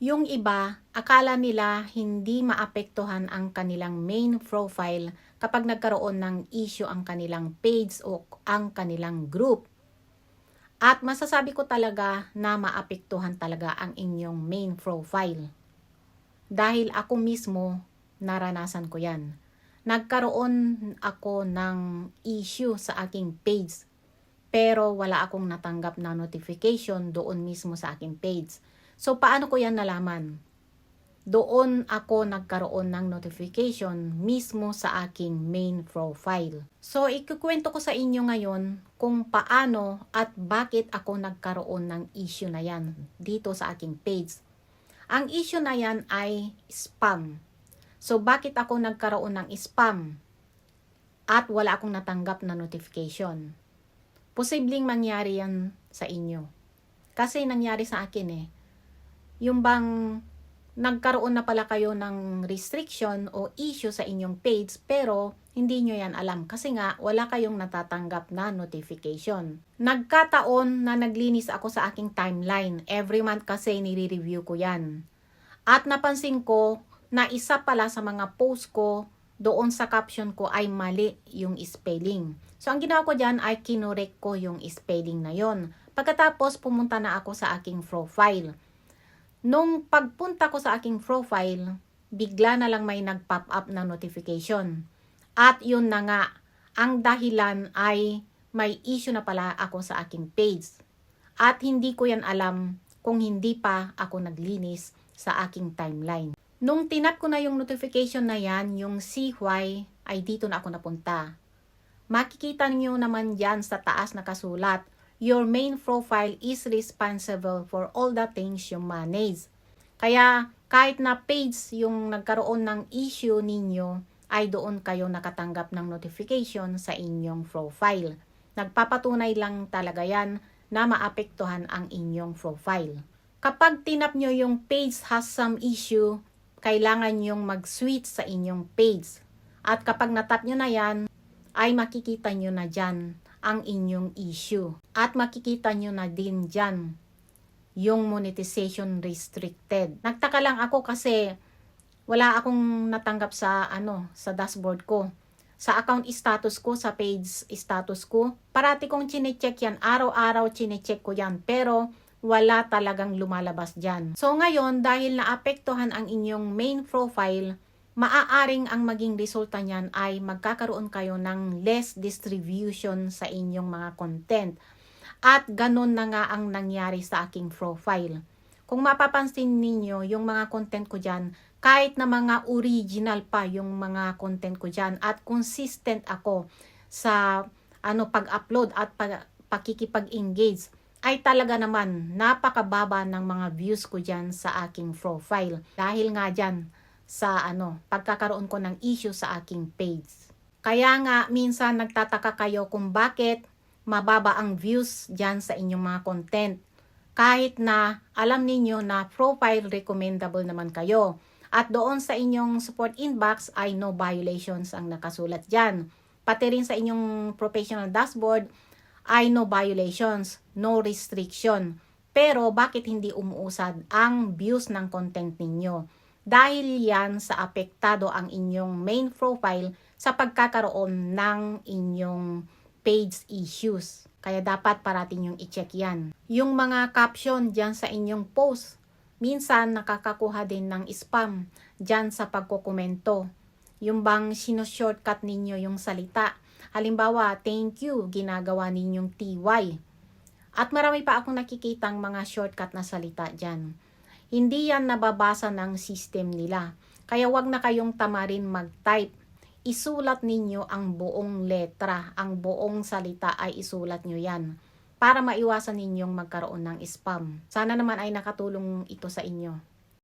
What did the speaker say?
Yung iba, akala nila hindi maapektuhan ang kanilang main profile kapag nagkaroon ng issue ang kanilang page o ang kanilang group. At masasabi ko talaga na maapektuhan talaga ang inyong main profile. Dahil ako mismo, naranasan ko yan. Nagkaroon ako ng issue sa aking page. Pero wala akong natanggap na notification doon mismo sa aking page. So, paano ko yan nalaman? Doon ako nagkaroon ng notification mismo sa aking main profile. So, ikukwento ko sa inyo ngayon kung paano at bakit ako nagkaroon ng issue na yan dito sa aking page. Ang issue na yan ay spam. So, bakit ako nagkaroon ng spam? At wala akong natanggap na notification. Posibleng mangyari yan sa inyo. Kasi nangyari sa akin eh yung bang nagkaroon na pala kayo ng restriction o issue sa inyong page pero hindi nyo yan alam kasi nga wala kayong natatanggap na notification. Nagkataon na naglinis ako sa aking timeline. Every month kasi nire-review ko yan. At napansin ko na isa pala sa mga post ko doon sa caption ko ay mali yung spelling. So ang ginawa ko dyan ay kinorek ko yung spelling na yon. Pagkatapos pumunta na ako sa aking profile Nung pagpunta ko sa aking profile, bigla na lang may nag-pop up na notification. At yun na nga, ang dahilan ay may issue na pala ako sa aking page. At hindi ko yan alam kung hindi pa ako naglinis sa aking timeline. Nung tinap ko na yung notification na yan, yung CY, ay dito na ako napunta. Makikita niyo naman dyan sa taas na kasulat, your main profile is responsible for all the things you manage. Kaya kahit na page yung nagkaroon ng issue ninyo, ay doon kayo nakatanggap ng notification sa inyong profile. Nagpapatunay lang talaga yan na maapektuhan ang inyong profile. Kapag tinap nyo yung page has some issue, kailangan yung mag-switch sa inyong page. At kapag natap nyo na yan, ay makikita nyo na dyan ang inyong issue. At makikita nyo na din dyan yung monetization restricted. Nagtaka lang ako kasi wala akong natanggap sa ano sa dashboard ko. Sa account status ko, sa page status ko, parati kong chinecheck yan. Araw-araw chinecheck ko yan. Pero wala talagang lumalabas dyan. So ngayon, dahil naapektuhan ang inyong main profile, maaaring ang maging resulta niyan ay magkakaroon kayo ng less distribution sa inyong mga content. At ganun na nga ang nangyari sa aking profile. Kung mapapansin ninyo, yung mga content ko dyan, kahit na mga original pa yung mga content ko dyan at consistent ako sa ano pag-upload at pag, pakikipag-engage ay talaga naman napakababa ng mga views ko dyan sa aking profile. Dahil nga dyan, sa ano, pagkakaroon ko ng issue sa aking page. Kaya nga minsan nagtataka kayo kung bakit mababa ang views diyan sa inyong mga content. Kahit na alam ninyo na profile recommendable naman kayo. At doon sa inyong support inbox ay no violations ang nakasulat diyan. Pati rin sa inyong professional dashboard ay no violations, no restriction. Pero bakit hindi umuusad ang views ng content ninyo? Dahil yan sa apektado ang inyong main profile sa pagkakaroon ng inyong page issues. Kaya dapat parating yung i-check yan. Yung mga caption dyan sa inyong post, minsan nakakakuha din ng spam dyan sa pagkukomento. Yung bang sino-shortcut ninyo yung salita. Halimbawa, thank you, ginagawa ninyong TY. At marami pa akong nakikitang mga shortcut na salita dyan hindi yan nababasa ng system nila. Kaya wag na kayong tamarin mag-type. Isulat ninyo ang buong letra, ang buong salita ay isulat nyo yan para maiwasan ninyong magkaroon ng spam. Sana naman ay nakatulong ito sa inyo.